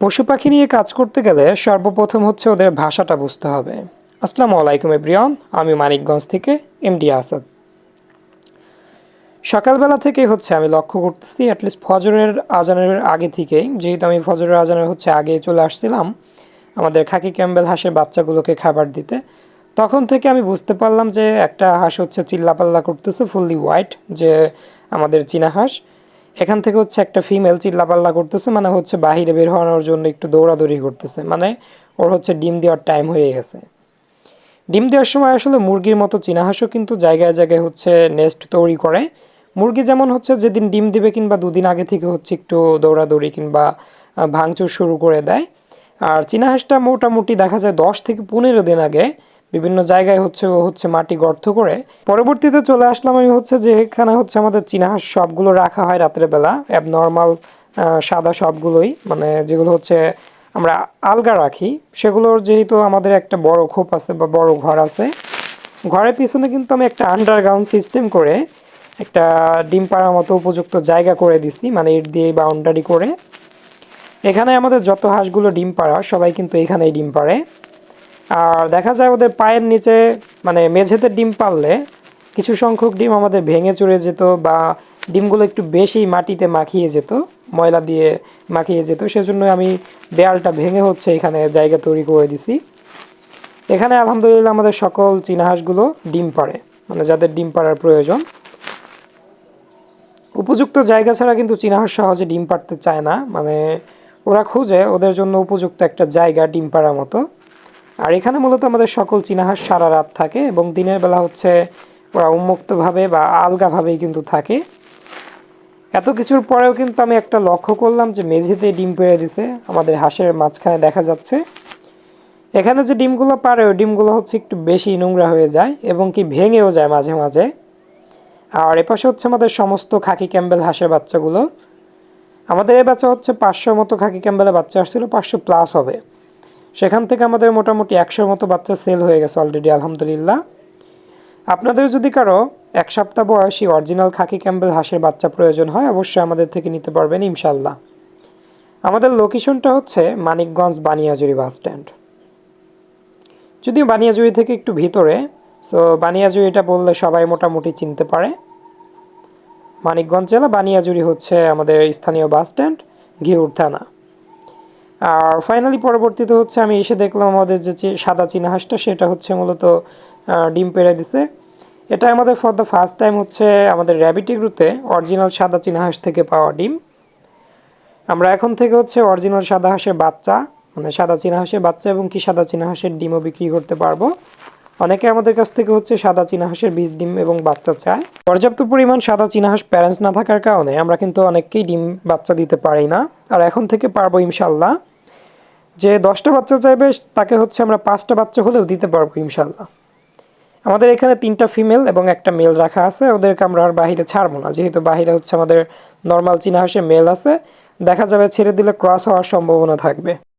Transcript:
পশু পাখি নিয়ে কাজ করতে গেলে সর্বপ্রথম হচ্ছে ওদের ভাষাটা বুঝতে হবে। আসসালামু আলাইকুম এব্রিয়ন আমি মানিকগঞ্জ থেকে এমডি আসাদ। সকালবেলা থেকেই হচ্ছে আমি লক্ষ্য করতেছি অ্যাটলিস্ট ফজরের আজানের আগে থেকেই। যেহেতু আমি ফজরের আজানের হচ্ছে আগে চলে আসছিলাম, আমাদের খাকি ক্যাম্বেল হাঁসের বাচ্চাগুলোকে খাবার দিতে, তখন থেকে আমি বুঝতে পারলাম যে একটা হাঁস হচ্ছে চিল্লাপাল্লা করতেছে, ফুললি হোয়াইট, যে আমাদের চীনা হাঁস। এখান থেকে হচ্ছে একটা ফিমেল চিল্লাপাল্লা করতেছে মানে হচ্ছে বাহিরে বের হওয়ানোর জন্য একটু দৌড়াদৌড়ি করতেছে মানে ওর হচ্ছে ডিম দেওয়ার টাইম হয়ে গেছে। ডিম দেওয়ার সময় আসলে মুরগির মতো চীনা হাঁসও কিন্তু জায়গায় জায়গায় হচ্ছে নেস্ট তৈরি করে। মুরগি যেমন হচ্ছে যেদিন ডিম দিবে কিংবা দুদিন আগে থেকে হচ্ছে একটু দৌড়াদৌড়ি কিংবা ভাঙচুর শুরু করে দেয়। আর চীনা হাঁসটা মোটামুটি দেখা যায় দশ থেকে পনেরো দিন আগে বিভিন্ন জায়গায় হচ্ছে ও হচ্ছে মাটি গর্ত করে। পরবর্তীতে চলে আসলাম আমি হচ্ছে যে এখানে হচ্ছে আমাদের চীনা হাঁস সবগুলো রাখা হয় রাতের বেলা অ্যাবনর্মাল সাদা সবগুলোই মানে যেগুলো হচ্ছে আমরা আলগা রাখি। সেগুলোর যেহেতু আমাদের একটা বড় খোপ আছে বা বড় ঘর আছে, ঘরের পিছনে কিন্তু আমি একটা আন্ডারগ্রাউন্ড সিস্টেম করে একটা ডিম পাড়ার মতো উপযুক্ত জায়গা করে দিছি মানে ইট দিয়ে বাউন্ডারি করে। এখানে আমাদের যত হাঁসগুলো ডিম পাড়া, সবাই কিন্তু এখানেই ডিম পাড়ে। আর দেখা যায় ওদের পায়ের নিচে মানে মেঝেতে ডিম পারলে কিছু সংখ্যক ডিম আমাদের ভেঙে চড়ে যেত বা ডিমগুলো একটু বেশি মাটিতে মাখিয়ে যেত, ময়লা দিয়ে মাখিয়ে যেত। সেজন্য আমি দেয়ালটা ভেঙে হচ্ছে এখানে জায়গা তৈরি করে দিছি। এখানে আলহামদুলিল্লাহ আমাদের সকল চীনা হাঁসগুলো ডিম পাড়ে মানে যাদের ডিম পাড়ার প্রয়োজন। উপযুক্ত জায়গা ছাড়া কিন্তু চীনা হাঁস সহজে ডিম পাড়তে চায় না মানে ওরা খুঁজে ওদের জন্য উপযুক্ত একটা জায়গা ডিম পাড়ার মতো। আর এখানে মূলত আমাদের সকল চীনাহাঁস সারা রাত থাকে এবং দিনের বেলা হচ্ছে ওরা উন্মুক্তভাবে বা আলগাভাবেই কিন্তু থাকে। এত কিছুর পরেও কিন্তু আমি একটা লক্ষ্য করলাম যে মেঝেতে ডিম পেড়ে দিছে, আমাদের হাঁসের মাঝখানে দেখা যাচ্ছে। এখানে যে ডিমগুলো পারে ওই ডিমগুলো হচ্ছে একটু বেশি নোংরা হয়ে যায় এবং কি ভেঙেও যায় মাঝে মাঝে। আর এপাশে হচ্ছে আমাদের সমস্ত খাকি ক্যাম্বেল হাঁসের বাচ্চাগুলো। আমাদের এ বাচ্চা হচ্ছে পাঁচশোর মতো খাকি ক্যাম্বেলের বাচ্চা আসছিল, পাঁচশো প্লাস হবে। সেখান থেকে আমাদের মোটামুটি একশোর মতো বাচ্চা সেল হয়ে গেছে অলরেডি আলহামদুলিল্লাহ। আপনাদের যদি কারও এক সপ্তাহ বয়সী অরিজিনাল খাকি ক্যাম্বেল হাঁসের বাচ্চা প্রয়োজন হয়, অবশ্যই আমাদের থেকে নিতে পারবেন ইনশাল্লাহ আমাদের লোকেশনটা হচ্ছে মানিকগঞ্জ বানিয়াজুরি বাস স্ট্যান্ড। যদিও বানিয়াজুরি থেকে একটু ভিতরে সো বানিয়াজুরিটা বললে সবাই মোটামুটি চিনতে পারে। মানিকগঞ্জ জেলা বানিয়াজুরি হচ্ছে আমাদের স্থানীয় বাস স্ট্যান্ড, ঘিউর থানা। আর ফাইনালি পরবর্তীতে হচ্ছে আমি এসে দেখলাম আমাদের যে সাদা চীনা হাঁসটা, সেটা হচ্ছে মূলত ডিম পেড়ে দিছে। এটা আমাদের ফর দ্য ফার্স্ট টাইম হচ্ছে আমাদের র্যাবিটি গ্রুতে অরিজিনাল সাদা চীনা হাঁস থেকে পাওয়া ডিম। আমরা এখন থেকে হচ্ছে অরিজিনাল সাদা হাঁসের বাচ্চা মানে সাদা চীনা হাঁসের বাচ্চা এবং কি সাদা চীনা হাঁসের ডিমও বিক্রি করতে পারব। অনেকে আমাদের কাছ থেকে হচ্ছে সাদা চীনা হাঁসের বীজ, ডিম এবং বাচ্চা চায়। পর্যাপ্ত পরিমাণ সাদা চীনা হাঁস প্যারেন্টস না থাকার কারণে আমরা কিন্তু অনেককেই ডিম, বাচ্চা দিতে পারি না। আর এখন থেকে পারব ইনশাল্লাহ যে দশটা বাচ্চা চাইবে, তাকে হচ্ছে আমরা পাঁচটা বাচ্চা হলেও দিতে পারব ইনশাল্লাহ আমাদের এখানে তিনটা ফিমেল এবং একটা মেল রাখা আছে। ওদেরকে আমরা আর বাহিরে ছাড়বো না। যেহেতু বাহিরে হচ্ছে আমাদের নর্মাল চীনা হাঁসে মেল আছে, দেখা যাবে ছেড়ে দিলে ক্রস হওয়ার সম্ভাবনা থাকবে।